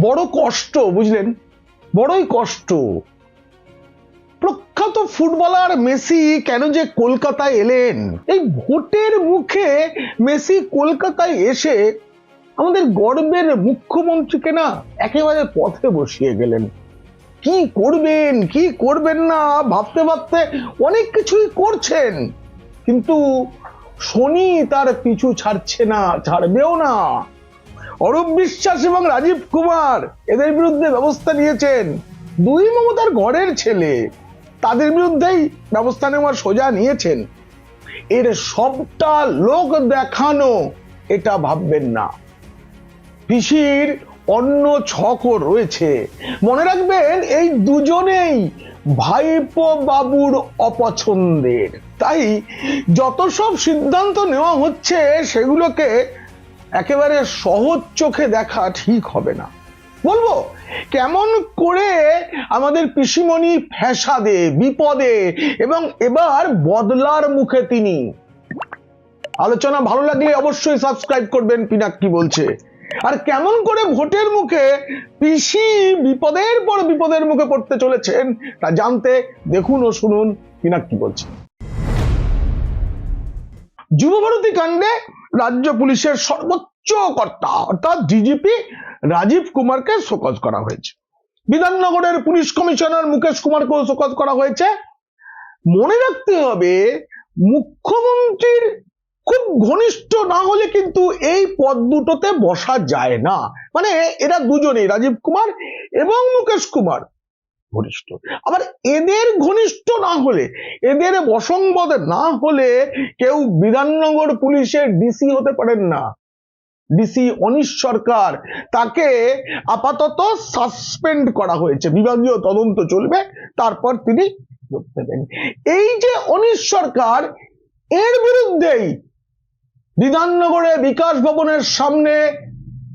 বড় কষ্ট, বুঝলেন? বড়ই কষ্ট। প্রখ্যাত ফুটবলার মেসি কেন যে কলকাতায় এলেন? এই ভোটের মুখে মেসি কলকাতায় এসে আমাদের গর্বের মুখ্যমন্ত্রীকে না একেবারে পথে বসিয়ে গেলেন। কি করবেন কি করবেন না, ভাবতে ভাবতে অনেক কিছুই করছেন। কিন্তু শনি তার পিছু ছাড়ছে না, ছাড়বেও না। অরূপ বিশ্বাস এবং রাজীব কুমার এদের বিরুদ্ধে ব্যবস্থা নিয়েছেন। দুই মমতার ঘরের ছেলে, তাদের বিরুদ্ধেই ব্যবস্থা নেওয়ার সোজা নিয়েছেন। এর সবটা লোক দেখানো, এটা ভাববেন না। পিসির অন্য ছকও রয়েছে। মনে রাখবেন, এই দুজনেই ভাইপো বাবুর অপছন্দের। তাই যত সব সিদ্ধান্ত নেওয়া হচ্ছে, সেগুলোকে একেবারে সহজ চোখে দেখা ঠিক হবে না। বলব, কেমন করে আমাদের পিসিমণি ফ্যাসাদে, বিপদে এবং এবার বদলার মুখে তিনি। আলোচনা ভালো লাগলে অবশ্যই সাবস্ক্রাইব করবেন পিনাক কি বলছে। আর কেমন করে ভোটের মুখে পিসি বিপদের পর বিপদের মুখে পড়তে চলেছেন, তা জানতে দেখুন ও শুনুন পিনাক কি বলছে। যুবভারতী কাণ্ডে রাজ্য পুলিশের সর্বোচ্চ কর্তা, অর্থাৎ ডিজিপি রাজীব কুমারকে শোকজ করা হয়েছে। বিধাননগরের পুলিশ কমিশনার মুকেশ কুমারকেও শোকজ করা হয়েছে। মনে রাখতে হবে, মুখ্যমন্ত্রীর খুব ঘনিষ্ঠ না হলে কিন্তু এই পদ দুটোতে বসা যায় না। মানে এরা দুজনেই, রাজীব কুমার এবং মুকেশ কুমার। ঘনিষ্ঠ। আবার এদের ঘনিষ্ঠ না হলে, এদের বসংবদ না হলে কেউ বিধাননগর পুলিশের ডিসি হতে পারেন না। ডিসি অনিশ সরকার, তাকে আপাতত সাসপেন্ড করা হয়েছে। বিভাগীয় তদন্ত চলবে, তারপর তিনি এই যে অনিশ সরকার, এর বিরুদ্ধেই বিধাননগরে বিকাশ ভবনের সামনে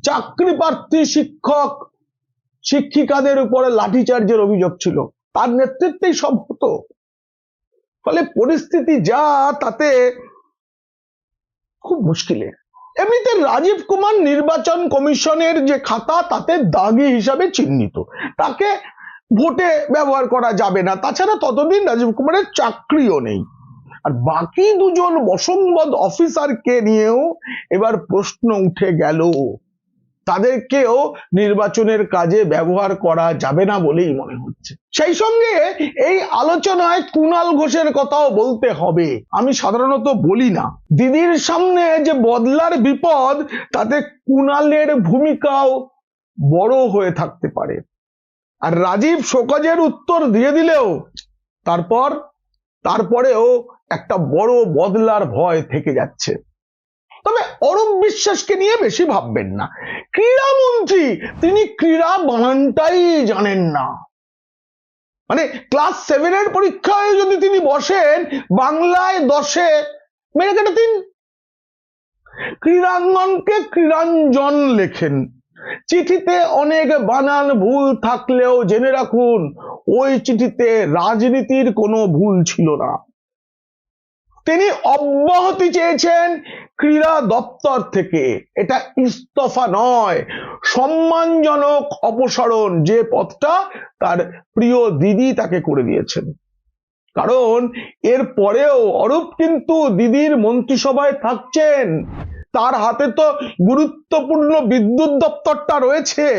চাকরি প্রার্থী শিক্ষক শিক্ষিকাদের উপরে লাঠিচার্জের অভিযোগ ছিল। তার নেতৃত্বেই সব হতো। ফলে পরিস্থিতি যা, তাতে খুব মুশকিলে। এমনিতে রাজীব কুমার নির্বাচন কমিশনের যে খাতা, তাতে দাগি হিসাবে চিহ্নিত। তাকে ভোটে ব্যবহার করা যাবে না। তাছাড়া ততদিন রাজীব কুমারের চাকরিও নেই। আর বাকি দুজন বসংবদ অফিসারকে নিয়েও এবার প্রশ্ন উঠে গেল। তাদেরকেও নির্বাচনের কাজে ব্যবহার করা যাবে না বলেই মনে হচ্ছে। সেই সঙ্গে এই আলোচনায় কুণাল ঘোষের কথাও বলতে হবে। আমি সাধারণত বলি না। দিদির সামনে যে বদলার বিপদ, তাতে কুণালের ভূমিকাও বড় হয়ে থাকতে পারে। আর রাজীব শোকজের উত্তর দিয়ে দিলেও তারপর, তারপরেও একটা বড় বদলার ভয় থেকে যাচ্ছে। অরূপ বিশ্বাসকে নিয়ে বেশি ভাববেন না। ক্রীড়ামন্ত্রী, তিনি ক্রীড়া বানানটাই জানেন না। মানে ক্লাস সেভেনের পরীক্ষায় যদি তিনি বসেন, বাংলায় দশে মেরে কেটে তিন। ক্রীড়াঙ্গনকে ক্রীড়াঞ্জন লেখেন। চিঠিতে অনেক বানান ভুল থাকলেও জেনে রাখুন, ওই চিঠিতে রাজনীতির কোনো ভুল ছিল না। তিনি অব্যাহতি চেয়েছেন ক্রীড়া দপ্তর থেকে। এটা ইস্তফা নয়, সম্মানজনক অপসারণ যে পথটা তার প্রিয় দিদি তাকে করে দিয়েছেন। কারণ এর পরেও অরূপ কিন্তু দিদির মন্ত্রিসভায় থাকছেন। তার হাতে তো গুরুত্বপূর্ণ বিদ্যুৎ দপ্তরটা রয়েছে।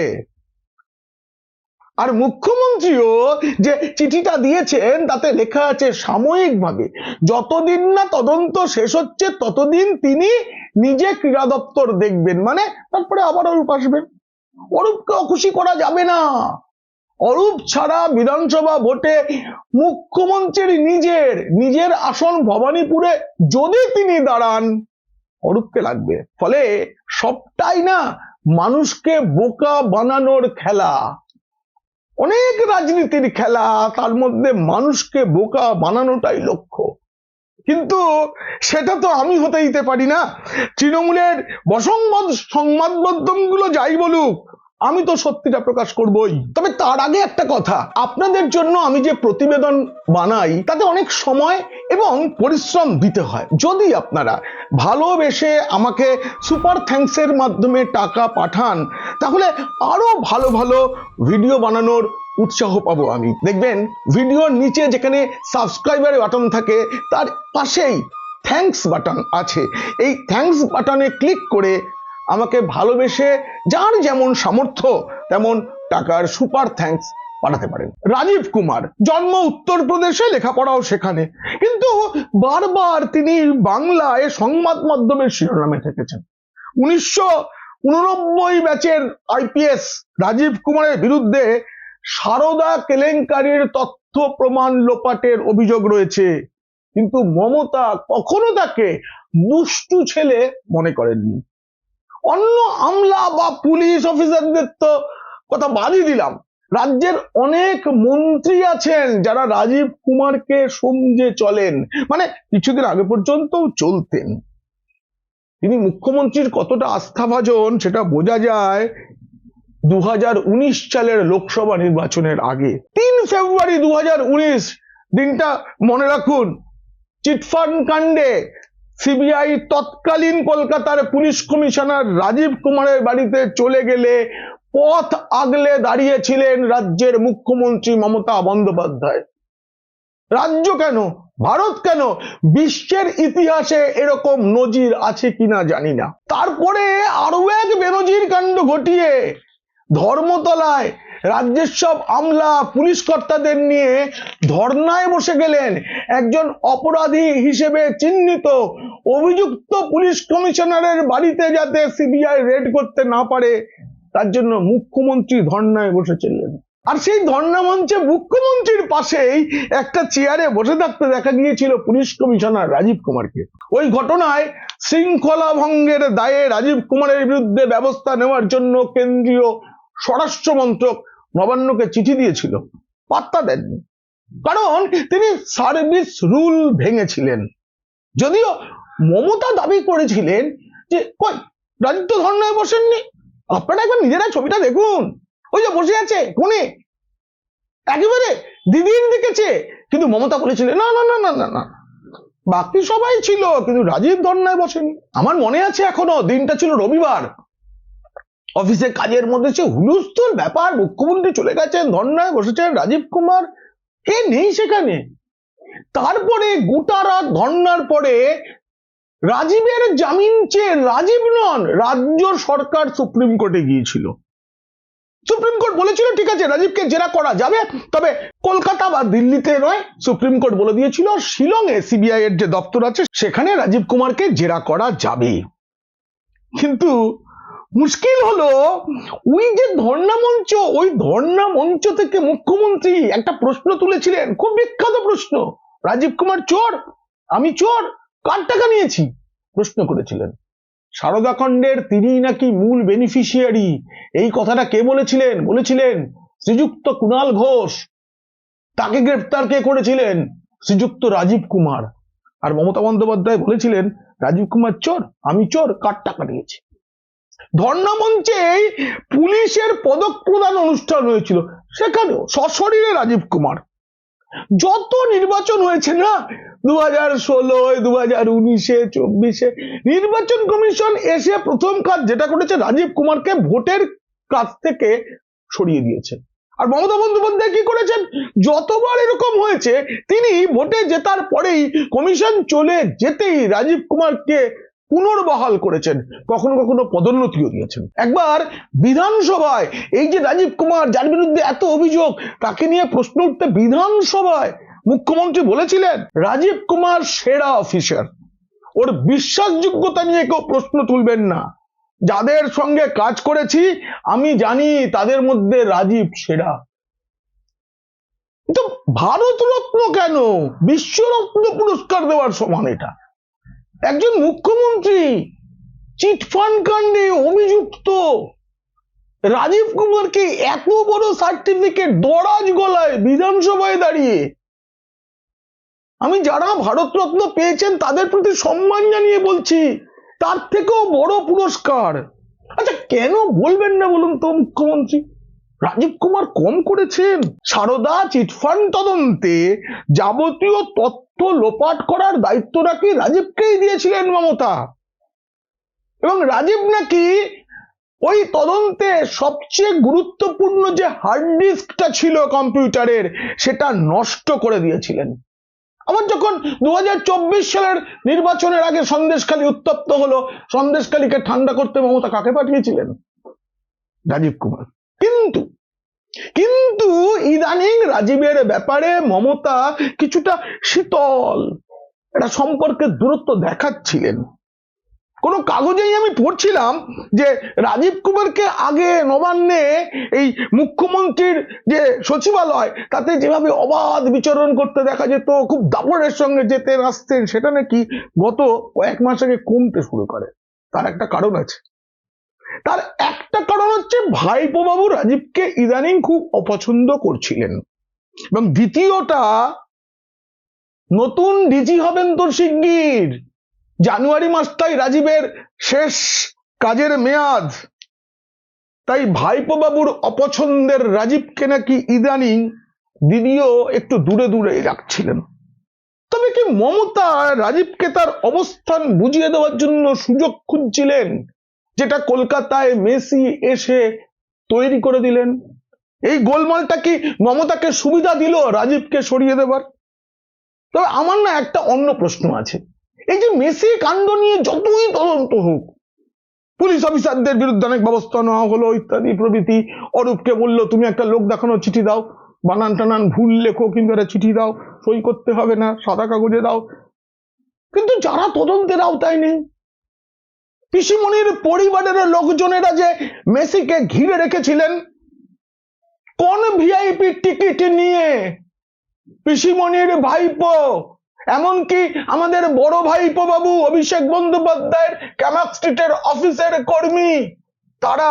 আর মুখ্যমন্ত্রীও যে চিঠিটা দিয়েছেন, তাতে লেখা আছে সাময়িকভাবে। যতদিন না তদন্ত শেষ হচ্ছে, ততদিন তিনি নিজে ক্রীড়া দপ্তর দেখবেন। মানে তারপরে আবার অরূপ আসবেন। অরূপকে অখুশি করা যাবে না। অরূপ ছাড়া বিধানসভা ভোটে মুখ্যমন্ত্রীর নিজের নিজের আসন ভবানীপুরে যদি তিনি দাঁড়ান, অরূপকে লাগবে। ফলে সবটাই না মানুষকে বোকা বানানোর খেলা। অনেক রাজনীতির খেলা, তার মধ্যে মানুষকে বোকা বানানোটাই লক্ষ্য। কিন্তু সেটা তো আমি হতে দিতে পারি না। তৃণমূলের বসংবাদ সংবাদ মাধ্যমগুলো যাই বলুক আমি তো সত্যিটা প্রকাশ করবই। তবে তার আগে একটা কথা। আপনাদের জন্য আমি যে প্রতিবেদন বানাই, তাতে অনেক সময় এবং পরিশ্রম দিতে হয়। যদি আপনারা ভালোবেসে আমাকে সুপার থ্যাঙ্কসের মাধ্যমে টাকা পাঠান, তাহলে আরও ভালো ভালো ভিডিও বানানোর উৎসাহ পাবো আমি। দেখবেন, ভিডিওর নিচে যেখানে সাবস্ক্রাইবার বাটন থাকে, তার পাশেই থ্যাঙ্কস বাটন আছে। এই থ্যাঙ্কস বাটনে ক্লিক করে আমাকে ভালোবেসে যার যেমন সামর্থ্য, তেমন টাকার সুপার থ্যাঙ্কস পাঠাতে পারেন। রাজীব কুমার জন্ম উত্তরপ্রদেশে, লেখাপড়াও সেখানে। কিন্তু বারবার তিনি বাংলায় সংবাদ মাধ্যমের শিরোনামে থেকেছেন। উনিশশো উননব্বই ব্যাচের আইপিএস রাজীব কুমারের বিরুদ্ধে সারদা কেলেঙ্কারির তথ্য প্রমাণ লোপাটের অভিযোগ রয়েছে। কিন্তু মমতা কখনো তাকে দুষ্টু ছেলে মনে করেননি। অন্য আমলা বা পুলিশ অফিসারদের তো কথা বাদই দিলাম। রাজ্যের অনেক মন্ত্রী আছেন যারা রাজীব কুমারকে সমঝে চলেন। মানে কিছুদিন আগে পর্যন্ত চলতেন। তিনি মুখ্যমন্ত্রীর কতটা আস্থাভাজন সেটা বোঝা যায় দু হাজার উনিশ সালের লোকসভা নির্বাচনের আগে। তিন ফেব্রুয়ারি দু হাজার উনিশ, দিনটা মনে রাখুন, চিটফান্ড কাণ্ডে সিবিআই তৎকালীন কলকাতার পুলিশ কমিশনার রাজীব কুমারের বাড়িতে চলে গেলে পথ আগলে দাঁড়িয়েছিলেন রাজ্যের মুখ্যমন্ত্রী মমতা বন্দ্যোপাধ্যায়। রাজ্য কেন? ভারত কেন? বিশ্বের ইতিহাসে এরকম নজির আছে কিনা জানি না। তারপরে আরও এক বেনজির কাণ্ড ঘটিয়ে ধর্মতলায় রাজ্যের সব আমলা পুলিশ কর্তাদের নিয়ে ধর্নায় বসে গেলেন। একজন অপরাধী হিসেবে চিহ্নিত। অভিযুক্ত পুলিশ কমিশনারের বাড়িতে যাতে সিবিআই রেড করতে না পারে, তার জন্য মুখ্যমন্ত্রী ধর্নায় বসেছিলেন আর সেই ধর্না মঞ্চে মুখ্যমন্ত্রীর পাশেই একটা চেয়ারে বসে থাকতে দেখা গিয়েছিল পুলিশ কমিশনার রাজীব কুমারকে। ওই ঘটনায় শৃঙ্খলা ভঙ্গের দায়ে রাজীব কুমারের বিরুদ্ধে ব্যবস্থা নেওয়ার জন্য কেন্দ্রীয় স্বরাষ্ট্র মন্ত্রক নবান্নকে চিঠি দিয়েছিল, পাত্তা দেননি। কারণ তিনি সার্ভিস রুল ভেঙেছিলেন। যদিও মমতা দাবি করেছিলেন যে, কই রাজীব তো ধর্নায় বসেননি? আপনারা একবার নিজেরা ছবিটা দেখুন। ওই যে বসে আছে কোনে একেবারে দিদির দিকেছে কিন্তু মমতা বলেছিলেন, না না না না না না। বাকি সবাই ছিল, কিন্তু রাজীব ধর্ণায় বসেনি। আমার মনে আছে এখনও, দিনটা ছিল রবিবার। অফিসে কাজের মধ্যে সে হুলুস্থুল ব্যাপার। মুখ্যমন্ত্রী চলে গেছেন, ধর্নায় বসেছেন রাজীব কুমার। কে নেই সেখানে। তারপরে গোটা রাত ধর্নার পরে রাজীবের জামিন চেয়ে রাজীব নন, রাজ্য সরকার সুপ্রিম কোর্টে গিয়েছিল। সুপ্রিম কোর্ট বলেছিল, ঠিক আছে, রাজীবকে জেরা করা যাবে। তবে কলকাতা বা দিল্লিতে নয়। সুপ্রিম কোর্ট বলে দিয়েছিল শিলংয়ে সিবিআই এর যে দপ্তর আছে, সেখানে রাজীব কুমারকে জেরা করা যাবে। কিন্তু মুশকিল হলো, ওই যে ধর্ণা মঞ্চ ওই ধর্ণা মঞ্চ থেকে মুখ্যমন্ত্রী একটা প্রশ্ন তুলেছিলেন, খুব বিখ্যাত প্রশ্ন। রাজীব কুমার চোর, আমি চোর, কার টাকা নিয়েছি? প্রশ্ন করেছিলেন। সারদাখণ্ডের তিনি নাকি মূল বেনিফিশিয়ারি এই কথাটা কে বলেছিলেন? বলেছিলেন শ্রীযুক্ত কুণাল ঘোষ। তাকে গ্রেপ্তার কে করেছিলেন? শ্রীযুক্ত রাজীব কুমার। আর মমতা বন্দ্যোপাধ্যায় বলেছিলেন, রাজীব কুমার চোর, আমি চোর, কার টাকা নিয়েছি? ধর্ণা মঞ্চে পুলিশের পদক প্রদান অনুষ্ঠান হয়েছিল। সেখানেও সশরীরে রাজীব কুমার। যত নির্বাচন হয়েছে না দু হাজার ষোলোয় দু হাজার উনিশে, চব্বিশে, নির্বাচন কমিশন এসে প্রথম কাজ যেটা করেছে, রাজীব কুমারকে ভোটের কাছ থেকে সরিয়ে দিয়েছে। আর মমতা বন্দ্যোপাধ্যায় কি করেছেন? যতবার এরকম হয়েছে, তিনি ভোটে জেতার পরেই কমিশন চলে যেতেই রাজীব কুমারকে পুনর্বহাল করেছেন, কখনো কখনো পদোন্নতিও দিয়েছেন। একবার বিধানসভায় এই যে রাজীব কুমার, যার বিরুদ্ধে এত অভিযোগ, তাকে নিয়ে প্রশ্ন উঠতে বিধানসভায় মুখ্যমন্ত্রী বলেছিলেন, রাজীব কুমার সেরা অফিসার ওর বিশ্বাসযোগ্যতা নিয়ে কেউ প্রশ্ন তুলবেন না। যাদের সঙ্গে কাজ করেছি, আমি জানি তাদের মধ্যে রাজীব সেরা। তো ভারত রত্ন কেন? বিশ্বরত্ন পুরস্কার দেওয়ার সমান এটা। একজন মুখ্যমন্ত্রী চিটফান্ড কাণ্ডে অভিযুক্ত। রাজীব কুমারকে এত বড় সার্টিফিকেট দরাজ গলায় বিধানসভায় দাঁড়িয়ে। আমি যারা ভারতরত্ন পেয়েছেন, তাদের প্রতি সম্মান জানিয়ে বলছি, তার থেকেও বড় পুরস্কার। আচ্ছা কেন বলবেন না বলুন তো, মুখ্যমন্ত্রী? রাজীব কুমার কম করেছেন। সারদা চিটফান্ড তদন্তে যাবতীয় তথ্য তথ্য লোপাট করার দায়িত্ব নাকি রাজীবকেই দিয়েছিলেন মমতা? এবং রাজীব নাকি ওই তদন্তে সবচেয়ে গুরুত্বপূর্ণ যে হার্ড ডিস্কটা ছিল কম্পিউটারের, সেটা নষ্ট করে দিয়েছিলেন। আবার যখন দু হাজার চব্বিশ সালের নির্বাচনের আগে সন্দেশখালী উত্তপ্ত হলো, সন্দেশখালীকে ঠান্ডা করতে মমতা কাকে পাঠিয়েছিলেন? রাজীব কুমার। কিন্তু কিন্তু ইদানিং রাজীবের ব্যাপারে মমতা কিছুটা শীতল। একটা সম্পর্কের দূরত্ব দেখাচ্ছিলেন। কোনো কাগজেই আমি পড়ছিলাম যে রাজীব কুমারকে আগে নবান্নে এই মুখ্যমন্ত্রীর যে সচিবালয়, তাতে যেভাবে অবাধ বিচরণ করতে দেখা যেত, খুব দাপড়ের সঙ্গে যেতেন আসতেন, সেটা নাকি গত কয়েক মাস আগে কমতে শুরু করে। তার একটা কারণ আছে। তার একটা কারণ হচ্ছে ভাইপো বাবু রাজীবকে ইদানিং খুব অপছন্দ করছিলেন। এবং দ্বিতীয়টা, নতুন ডিজি হবেন তোর শিগগির। জানুয়ারি মাসটাই রাজীবের শেষ কাজের মেয়াদ। তাই ভাইপো বাবুর অপছন্দের রাজীবকে নাকি ইদানিং দিদিও একটু দূরে দূরে রাখছিলেন। তবে কি মমতা রাজীবকে তার অবস্থান বুঝিয়ে দেওয়ার জন্য সুযোগ খুঁজছিলেন? যেটা কলকাতায় মেসি এসে তৈরি করে দিলেন। এই গোলমালটা কি মমতাকে সুবিধা দিল, রাজীবকে সরিয়ে দেবার? তবে আমার না একটা অন্য প্রশ্ন আছে। এই যে মেসি কাণ্ড নিয়ে যতই তদন্ত হোক, পুলিশ অফিসারদের বিরুদ্ধে অনেক ব্যবস্থা নেওয়া হলো, ইত্যাদি প্রভৃতি। অরূপকে বলল, তুমি একটা লোক দেখানো চিঠি দাও। বানান টানান ভুল লেখো, কিন্তু একটা চিঠি দাও। সই করতে হবে না, সাদা কাগজে দাও। কিন্তু যারা তদন্তের আওতায় নেই পিসিমণির পরিবারের লোকজনেরা যে মেসিকে ঘিরে রেখেছিলেন, কোন ভিআইপি টিকিট নিয়ে পিসিমণির ভাইপো, এমনকি আমাদের বড় ভাইপো বাবু অভিষেক বন্দ্যোপাধ্যায়ের ক্যামাক স্ট্রিটের অফিসের কর্মী, তারা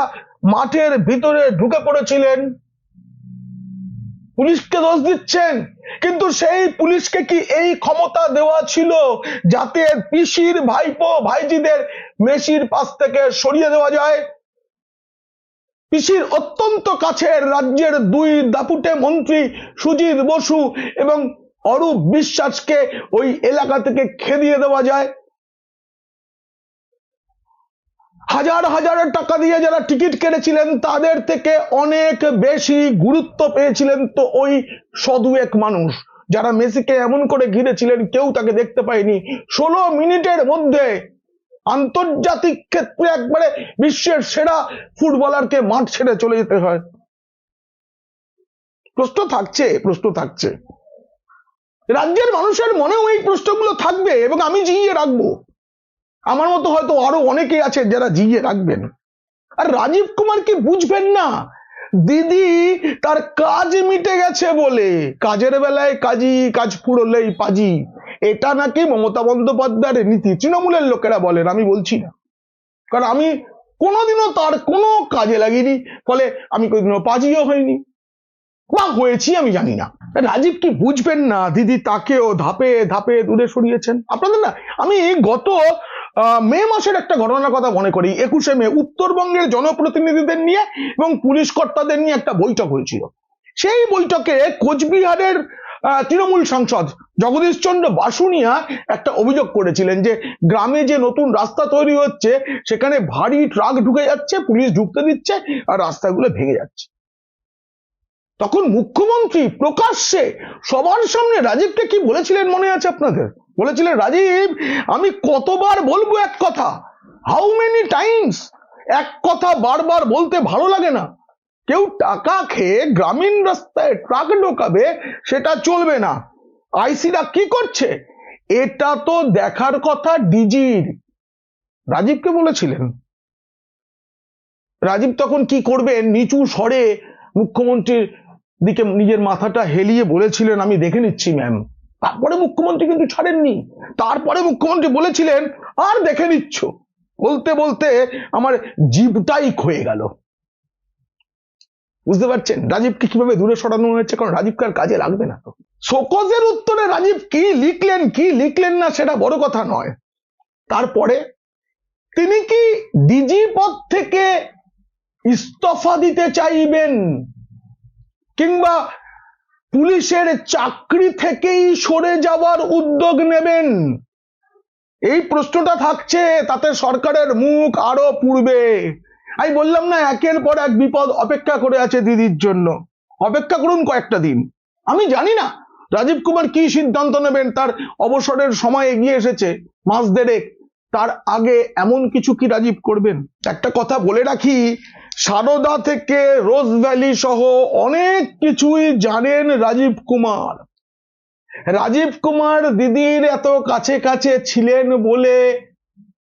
মাঠের ভিতরে ঢুকে পড়েছিলেন। পুলিশকে দোষ দিচ্ছেন। কিন্তু সেই পুলিশকে কি এই ক্ষমতা দেওয়া ছিল যাতে পিসির ভাইপো, ভাইজিদের মেসির পাশ থেকে সরিয়ে দেওয়া যায়? পিসির অত্যন্ত কাছের রাজ্যের দুই দাপুটে মন্ত্রী সুজিত বসু এবং অরূপ বিশ্বাসকে ওই এলাকা থেকে খেদিয়ে দেওয়া যায়। হাজার হাজার টাকা দিয়ে যারা টিকিট কেটেছিলেন, তাদের থেকে অনেক বেশি গুরুত্ব পেয়েছিলেন তো ওই সদুয়েক মানুষ। যারা মেসিকে এমন করে ঘিরেছিলেন, কেউ তাকে দেখতে পায়নি। ষোলো মিনিটের মধ্যে আন্তর্জাতিক ক্ষেত্রে একবারে বিশ্বের সেরা ফুটবলারকে মাঠ ছেড়ে চলে যেতে হয়। প্রশ্ন থাকছে প্রশ্ন থাকছে। রাজ্যের মানুষের মনেও এই প্রশ্নগুলো থাকবে এবং আমি জিইয়ে রাখব। আমার মতো হয়তো আরও অনেকে আছে যারা জিইয়ে রাখবেন। আর রাজীব কুমার কি বুঝবেন না? দিদি, তার কাজ মিটে গেছে বলে। কাজের বেলায় কাজী, কাজ ফুরলেই পাজি। এটা নাকি মমতা বন্দ্যোপাধ্যায়ের নীতি। তৃণমূলের লোকেরা বলেন, আমি বলছি না। কারণ আমি কোনোদিনও তার কোনো কাজে লাগিনি। ফলে আমি কোনোদিনও পাজিও হয়নি বা হয়েছি, আমি জানি না। রাজীব কি বুঝবেন না? দিদি তাকেও ধাপে ধাপে দূরে সরিয়েছেন। আপনাদের না, আমি গত মে মাসের একটা ঘটনার কথা মনে করি। একুশে মে উত্তরবঙ্গের জনপ্রতিনিধিদের নিয়ে এবং পুলিশ কর্তাদের নিয়ে একটা বৈঠক হয়েছিল। সেই বৈঠকে কোচবিহারের তৃণমূল সাংসদ জগদীশ চন্দ্র বাসুনিয়া একটা অভিযোগ করেছিলেন যে, গ্রামে যে নতুন রাস্তা তৈরি হচ্ছে, সেখানে ভারী ট্রাক ঢুকে যাচ্ছে, পুলিশ ঢুকতে দিচ্ছে আর রাস্তাগুলো ভেঙে যাচ্ছে। তখন মুখ্যমন্ত্রী প্রকাশ্যে সবার সামনে রাজীবকে কি বলেছিলেন মনে আছে আপনাদের? বলেছিলেন, রাজীব, আমি কতবার বলব এক কথা? হাউ মেনি টাইমস এক কথা বারবার বলতে ভালো লাগে না? কেউ টাকা খেয়ে গ্রামীণ রাস্তায় ট্রাক ঢোকাবে, সেটা চলবে না। আইসিরা কি করছে? এটা তো দেখার কথা ডিজির। রাজীবকে বলেছিলেন। রাজীব তখন কি করবেন? নিচু স্বরে মুখ্যমন্ত্রীর দিকে নিজের মাথাটা হেলিয়ে বলেছিলেন, আমি দেখে নিচ্ছি ম্যাম তারপরে মুখ্যমন্ত্রী কিন্তু ছাড়েননি। তারপরে মুখ্যমন্ত্রী বলেছিলেন, আর দেখে নিচ্ছ। বলতে বলতে আমার জিভটাই ক্ষয়ে গেল। বুঝতে পারছেন? রাজীবকে কীভাবে দূরে সরানো হয়েছে? কারণ রাজীবকে আর কাজে লাগবে না তো। শোকজের উত্তরে রাজীব কি লিখলেন কি লিখলেন না সেটা বড় কথা নয়। তারপরে তিনি কি ডিজি পদ থেকে ইস্তফা দিতে চাইবেন? কিংবা পুলিশের চাকরি থেকেই সরে যাওয়ার উদ্যোগ নেবেন। এই প্রশ্নটা থাকছে, তাতে সরকারের মুখ আরও পূর্বে আমি বললাম না, একের পর এক বিপদ অপেক্ষা করে আছে দিদির জন্য। অপেক্ষা করুন কয়েকটা দিন। আমি জানি না, রাজীব কুমার কি সিদ্ধান্ত নেবেন, তার অবসরের সময় এগিয়ে এসেছে, মাস দেড়েক। তার আগে এমন কিছু কি রাজীব করবেন? একটা কথা বলে রাখি সারদা থেকে রোজ ভ্যালি সহ অনেক কিছুই জানেন রাজীব কুমার। রাজীব কুমার দিদির এত কাছে কাছে ছিলেন বলে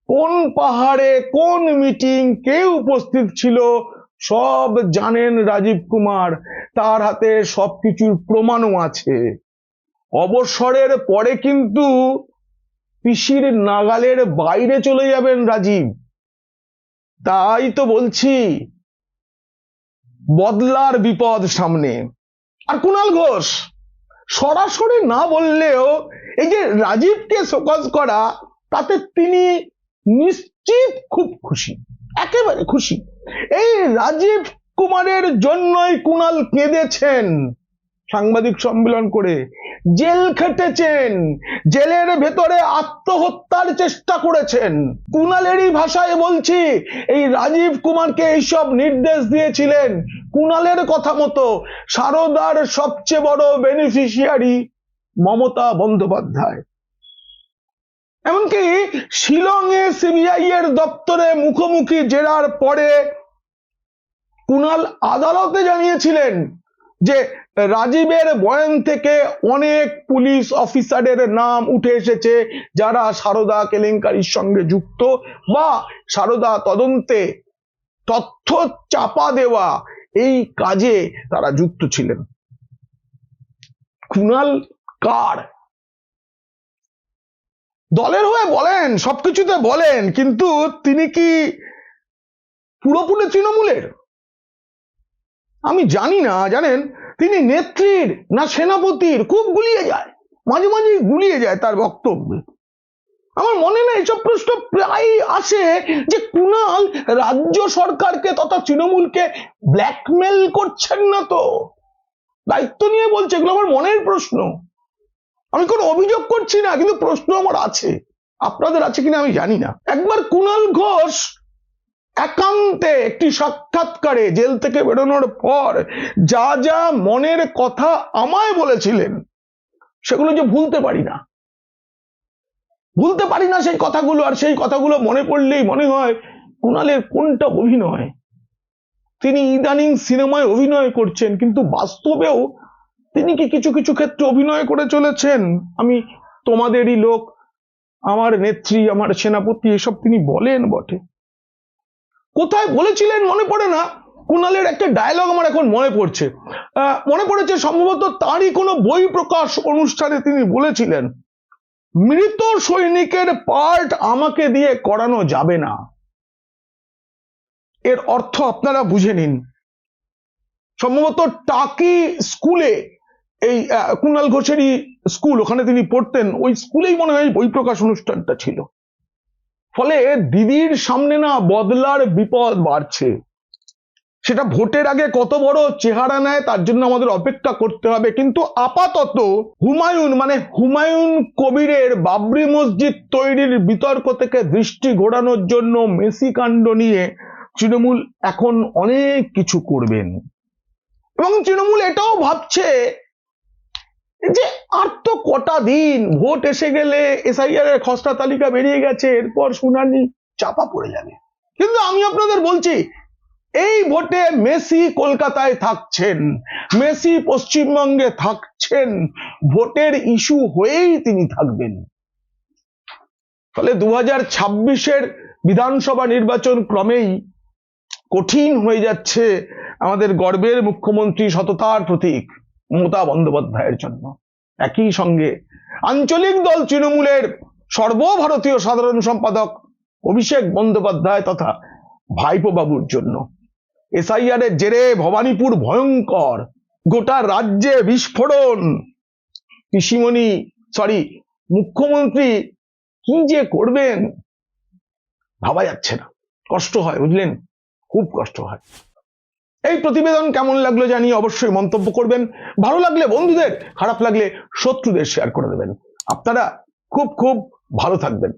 কোন পাহাড়ে, কোন মিটিং কে উপস্থিত ছিল, সব জানেন রাজীব কুমার। তার হাতে সবকিছুর প্রমাণও আছে। অবসরের পরে কিন্তু পিসির নাগালের বাইরে চলে যাবেন রাজীব। তাই তো বলছি, বদলার বিপদ সামনে। আর কুণাল ঘোষ, সরাসরি না বললেও এই যে রাজীবকে শোকজ করা, তাতে তিনি নিশ্চিত খুব খুশি, একেবারে খুশি। এই রাজীব কুমারের জন্যই কুণাল কেঁদেছেন। সাংবাদিক সম্মেলন করে জেল খেটেছেন। জেলের ভেতরে আত্মহত্যার চেষ্টা করেছেন। কুণালেরই ভাষায় বলছি, এই রাজীব কুমারকে এইসব নির্দেশ দিয়েছিলেন। কুনালের কথা মতো সারদার সবচেয়ে বড় বেনিফিশিয়ারি মমতা বন্দ্যোপাধ্যায়। এমনকি শিলংয়ে সিবিআই এর দপ্তরে মুখোমুখি জেরার পরে কুনাল আদালতে জানিয়েছিলেন যে রাজীবের বয়ান থেকে অনেক পুলিশ অফিসারের নাম উঠে এসেছে, যারা সারদা কেলেঙ্কারির সঙ্গে যুক্ত বা সারদা তদন্তে তথ্য চাপা দেওয়া এই কাজে তারা যুক্ত ছিলেন। কুণাল কার? দলের হয়ে বলেন, সবকিছুতে বলেন, কিন্তু তিনি কি পুরোপুরি তৃণমূলের? আমি জানি না, জানেন? তিনি নেত্রীর না সেনাপতির খুব গুলিয়ে যায়, মাঝে মাঝে গুলিয়ে যায় তার বক্তব্যে। আমার মনে না এসব প্রশ্ন প্রায় আসে যে কুণাল রাজ্য সরকারকে তথা তৃণমূলকে ব্ল্যাকমেল করছেন না তো? দায়িত্ব নিয়ে বলছে, এগুলো আমার মনের প্রশ্ন। আমি কোনো অভিযোগ করছি না, কিন্তু প্রশ্ন আমার আছে। আপনাদের আছে কিনা আমি জানি না। একবার কুণাল ঘোষ একান্তে একটি সাক্ষাৎকারে জেল থেকে বেরোনোর পর যা যা মনের কথা আমায় বলেছিলেন, সেগুলো যে ভুলতে পারি না। ভুলতে পারি না সেই কথাগুলো, আর সেই কথাগুলো মনে পড়লেই মনে হয় কুণালের কোনটা অভিনয়। তিনি ইদানিং সিনেমায় অভিনয় করছেন, কিন্তু বাস্তবেও তিনি কি কিছু কিছু ক্ষেত্রে অভিনয় করে চলেছেন? আমি তোমাদেরই লোক, আমার নেত্রী, আমার সেনাপতি, এসব তিনি বলেন বটে। কোথায় বলেছিলেন মনে পড়ে না? কুণালের একটা ডায়লগ আমার এখন মনে পড়ছে। মনে পড়েছে সম্ভবত তারই কোনো বই প্রকাশ অনুষ্ঠানে তিনি বলেছিলেন, মৃত সৈনিকের পার্ট আমাকে দিয়ে করানো যাবে না। এর অর্থ আপনারা বুঝে নিন। সম্ভবত টাকি স্কুলে এই কুণাল ঘোষেরই স্কুল, ওখানে তিনি পড়তেন, ওই স্কুলেই মনে হয় বই প্রকাশ অনুষ্ঠানটা ছিল। ফলে দিদির সামনে না বদলার বিপদ বাড়ছে। সেটা ভোটের আগে কত বড় চেহারা নেয়, তার জন্য আমাদের অপেক্ষা করতে হবে। কিন্তু আপাতত হুমায়ুন মানে হুমায়ুন কবিরের বাবরি মসজিদ তৈরির বিতর্ক থেকে দৃষ্টি ঘোরানোর জন্য মেসি কাণ্ড নিয়ে তৃণমূল এখন অনেক কিছু করবেন। এবং তৃণমূল এটাও ভাবছে যে আর তো কটা দিন, ভোট এসে গেলে এসআইআর এর খসড়া তালিকা বেরিয়ে গেছে, এরপর শুনানি চাপা পড়ে যাবে। কিন্তু আমি আপনাদের বলছি, এই ভোটে মেসি কলকাতায় থাকছেন, মেসি পশ্চিমবঙ্গে থাকছেন, ভোটের ইস্যু হয়েই তিনি থাকবেন। ফলে দু হাজার ছাব্বিশের বিধানসভা নির্বাচন ক্রমেই কঠিন হয়ে যাচ্ছে আমাদের গর্বের মুখ্যমন্ত্রী সততার প্রতীক। মমতা বন্দ্যোপাধ্যায়ের জন্য। একই সঙ্গে আঞ্চলিক দল তৃণমূলের সর্বভারতীয় সাধারণ সম্পাদক অভিষেক বন্দ্যোপাধ্যায় তথা ভাইপো বাবুর জন্য। এসআইআর এর জেরে ভবানীপুর ভয়ঙ্কর। গোটা রাজ্যে বিস্ফোরণ। পিসিমণি সরি মুখ্যমন্ত্রী কি যে করবেন ভাবা যাচ্ছে না। কষ্ট হয়, বুঝলেন? খুব কষ্ট হয়। এই প্রতিবেদন কেমন লাগল জানিয়ে অবশ্যই মন্তব্য করবেন। ভালো লাগলে বন্ধুদের, খারাপ লাগলে শত্রুদের শেয়ার করে দেবেন। আপনারা খুব খুব ভালো থাকবেন।